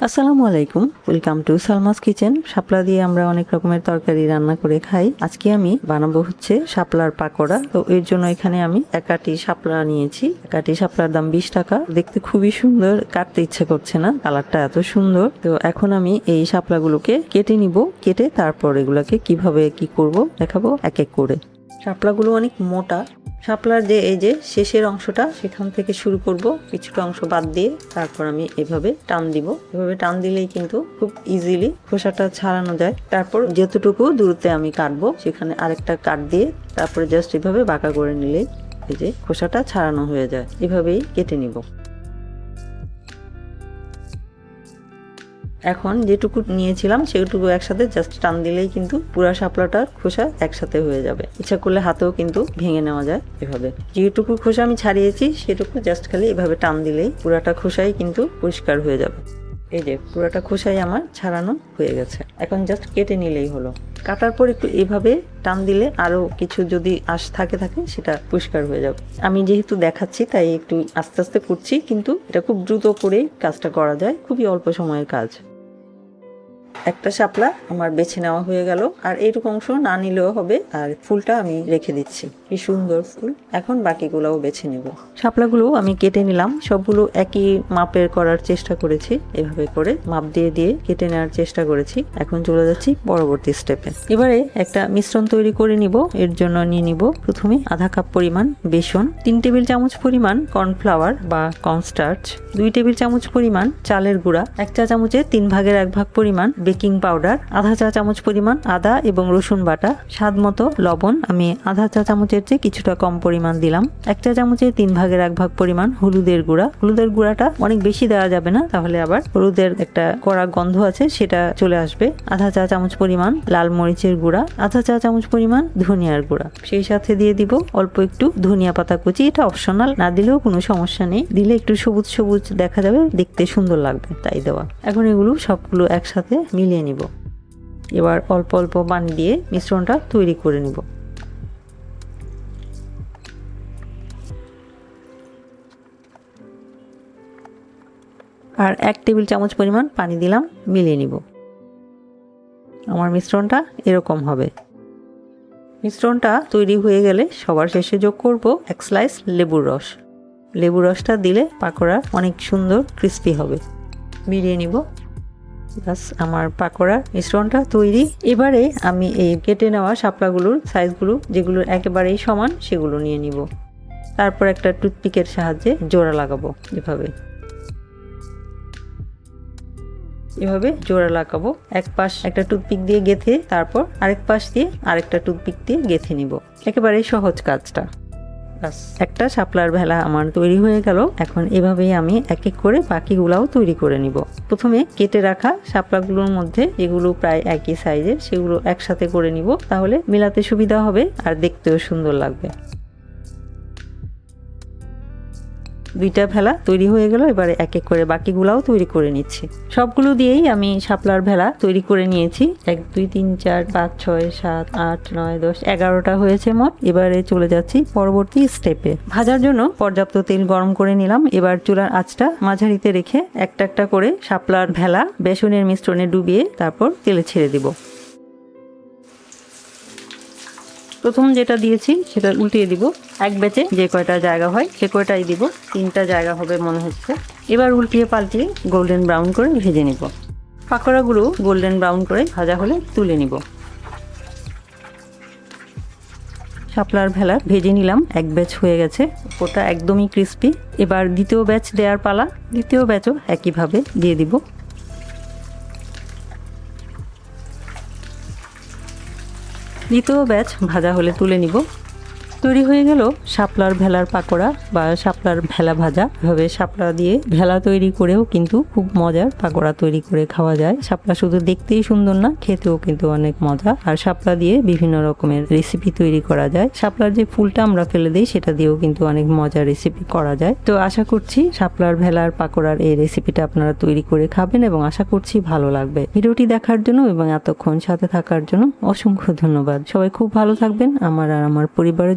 আসসালামু আলাইকুম। Welcome to Salma's kitchen শাপলা দিয়ে আমরা অনেক রকমের তরকারি রান্না করে খাই। আজকে আমি বানাবো হচ্ছে শাপলার পাকোড়া। তো এর জন্য এখানে আমি একাটি শাপলা নিয়েছি। একাটি শাপলার দাম বিশ টাকা। দেখতে খুবই সুন্দর। কাটতে ইচ্ছে করছে না। কালারটা এত সুন্দর। তো এখন আমি এই শাপলাগুলোকে কেটে নিব। কেটে তারপর এগুলোকে কীভাবে কি করব দেখাবো এক এক করে। শাপলাগুলো অনেক মোটা। শাপলার যে এই যে শেষের অংশটা, সেখান থেকে শুরু করব। কিছুটা অংশ বাদ দিয়ে তারপর আমি এভাবে টান দিব। এভাবে টান দিলেই কিন্তু খুব ইজিলি খোসাটা ছাড়ানো যায়। তারপর যতটুকু দূরত্বে আমি কাটবো, সেখানে আরেকটা কাট দিয়ে তারপরে জাস্ট এভাবে বাঁকা করে নিলেই এই যে খোসাটা ছাড়ানো হয়ে যায়। এভাবেই কেটে নিব। এখন যেটুকু নিয়েছিলাম, সেটুকু একসাথে জাস্ট টান দিলেই কিন্তু পুরা শাপলাটার খোসা একসাথে হয়ে যাবে। ইচ্ছা করলে হাতেও কিন্তু ভেঙে নেওয়া যায় এভাবে। যেটুকু খোসা আমি ছাড়িয়েছি, সেটুকু জাস্ট খালি এভাবে টান দিলেই পুরাটা খোসাই কিন্তু পরিষ্কার হয়ে যাবে। এই যে পুরাটা খোসাই আমার ছাড়ানো হয়ে গেছে। এখন জাস্ট কেটে নিলেই হলো। কাটার পর একটু এভাবে টান দিলে আরও কিছু যদি আশ থাকে থাকে, সেটা পরিষ্কার হয়ে যাবে। আমি যেহেতু দেখাচ্ছি, তাই একটু আস্তে আস্তে করছি, কিন্তু এটা খুব দ্রুত করেই কাজটা করা যায়। খুবই অল্প সময়ের কাজ। একটা শাপলা আমার বেছে নেওয়া হয়ে গেল, আর এইটুকু অংশ না নিলেও হবে, আর ফুলটা আমি রেখে দিচ্ছি। কি সুন্দর ফুল। এখন বাকিগুলোও বেছে নেব। শাপলাগুলো আমি কেটে নিলাম। সবগুলো একই মাপের করার চেষ্টা করেছি। এভাবে করে মাপ দিয়ে দিয়ে কেটে নেওয়ার চেষ্টা করেছি। এখন চলে যাচ্ছি পরবর্তী স্টেপে। এবারে একটা মিশ্রণ তৈরি করে নিব। এর জন্য নিয়ে নিব প্রথমে আধা কাপ পরিমাণ বেসন, তিন টেবিল চামচ পরিমাণ কর্নফ্লাওয়ার বা কর্নস্টার্চ, দুই টেবিল চামচ পরিমাণ চালের গুঁড়া, এক চা চামচের তিন ভাগের এক ভাগ পরিমাণ বেকিং পাউডার, আধা চা চামচ পরিমাণ আদা এবং রসুন বাটা, স্বাদ মতো লবণ। আমি আধা চা চামচের চেয়ে কিছুটা কম পরিমাণ দিলাম। এক চা চামচের তিন ভাগের এক ভাগ পরিমাণ হলুদের গুঁড়া। হলুদের গুঁড়াটা অনেক বেশি দেওয়া যাবে না, তাহলে আবার হলুদের একটা কড়া গন্ধ আছে, সেটা চলে আসবে। আধা চা চামচ পরিমাণ লাল মরিচের গুঁড়া, আধা চা চামচ পরিমাণ ধনিয়ার গুঁড়া। সেই সাথে দিয়ে দিব অল্প একটু ধনিয়া পাতা কুচি। এটা অপশনাল, না দিলেও কোনো সমস্যা নেই। দিলে একটু সবুজ সবুজ দেখা যাবে, দেখতে সুন্দর লাগবে, তাই দেওয়া। এখন এগুলো সবগুলো একসাথে মিলিয়ে নিব। এবার অল্প অল্প পানি দিয়ে মিশ্রণটা তৈরি করে নিব। আর এক টেবিল চামচ পরিমাণ পানি দিলাম, মিলিয়ে নিব। আমার মিশ্রণটা এরকম হবে। মিশ্রণটা তৈরি হয়ে গেলে সবার শেষে যোগ করব এক স্লাইস লেবুর রস। লেবুর রসটা দিলে পাকোড়া অনেক সুন্দর ক্রিস্পি হবে। মিলিয়ে নিব। বাস, আমার পাকোড়ার মিশ্রণটা তৈরি। এবারে আমি এই কেটে নেওয়া শাপলাগুলোর সাইজগুলো যেগুলো একেবারেই সমান, সেগুলো নিয়ে নিব। তারপর একটা টুথপিকের সাহায্যে জোড়া লাগাবো এভাবে। এভাবে জোড়া লাগাবো। এক পাশ একটা টুথপিক দিয়ে গেথে, তারপর আরেক পাশ দিয়ে আরেকটা টুথপিক দিয়ে গেথে নিব। একেবারেই সহজ কাজটা। একটা শাপলার ভেলা আমার তৈরি হয়ে গেল। এখন এভাবেই আমি এক এক করে বাকিগুলাও তৈরি করে নিব। প্রথমে কেটে রাখা শাপলাগুলোর মধ্যে যেগুলো প্রায় একই সাইজের সেগুলো একসাথে করে নিব। তাহলে মেলাতে সুবিধা হবে আর দেখতেও সুন্দর লাগবে। দুইটা ভেলা তৈরি হয়ে গেল, এবারে এক এক করে বাকিগুলাও তৈরি করে নিচ্ছি। সবগুলো দিয়েই আমি শাপলার ভেলা তৈরি করে নিয়েছি। এক, দুই, তিন, চার, পাঁচ, ছয়, সাত, আট, নয়, দশ, এগারোটা হয়েছে মোট। এবারে চলে যাচ্ছি পরবর্তী স্টেপে। ভাজার জন্য পর্যাপ্ত তেল গরম করে নিলাম। এবার চুলার আঁচটা মাঝারিতে রেখে একটা একটা করে শাপলার ভেলা, বেসনের মিশ্রণে ডুবিয়ে তারপর তেলে ছেড়ে দিব। প্রথম যেটা দিয়েছি, সেটা উল্টিয়ে দিব। এক বেচে যে কয়টা জায়গা হয়, সে কয়টাই দিব। তিনটা জায়গা হবে মনে হচ্ছে। এবার উল্টিয়ে পাল্টিয়ে গোল্ডেন ব্রাউন করে ভেজে নিব। পাকোড়াগুলো গোল্ডেন ব্রাউন করে ভাজা হলে তুলে নিব। শাপলার ভেলা ভেজে নিলাম। এক ব্যাচ হয়ে গেছে। ওটা একদমই ক্রিস্পি এবার দ্বিতীয় ব্যাচ দেওয়ার পালা। দ্বিতীয় ব্যাচও একইভাবে দিয়ে দিব। দ্বিতীয় ব্যাচ ভাজা হলে তুলে নিব। তৈরি হয়ে গেল শাপলার ভেলার পাকোড়া বা শাপলার ভেলা ভাজা। এভাবে শাপলা দিয়ে ভেলা তৈরি করেও কিন্তু খুব মজার পাকোড়া তৈরি করে খাওয়া যায়। শাপলা শুধু দেখতেই সুন্দর না, খেতেও কিন্তু অনেক মজা। আর শাপলা দিয়ে বিভিন্ন রকমের রেসিপি তৈরি করা যায়। শাপলার যে ফুলটা আমরা ফেলে দিই, সেটা দিয়েও কিন্তু অনেক মজার রেসিপি করা যায়। তো আশা করছি শাপলার ভেলার পাকোড়ার এই রেসিপিটা আপনারা তৈরি করে খাবেন এবং আশা করছি ভালো লাগবে। ভিডিওটি দেখার জন্য এবং এতক্ষণ সাথে থাকার জন্য অসংখ্য ধন্যবাদ। সবাই খুব ভালো থাকবেন, আমার আর আমার পরিবারের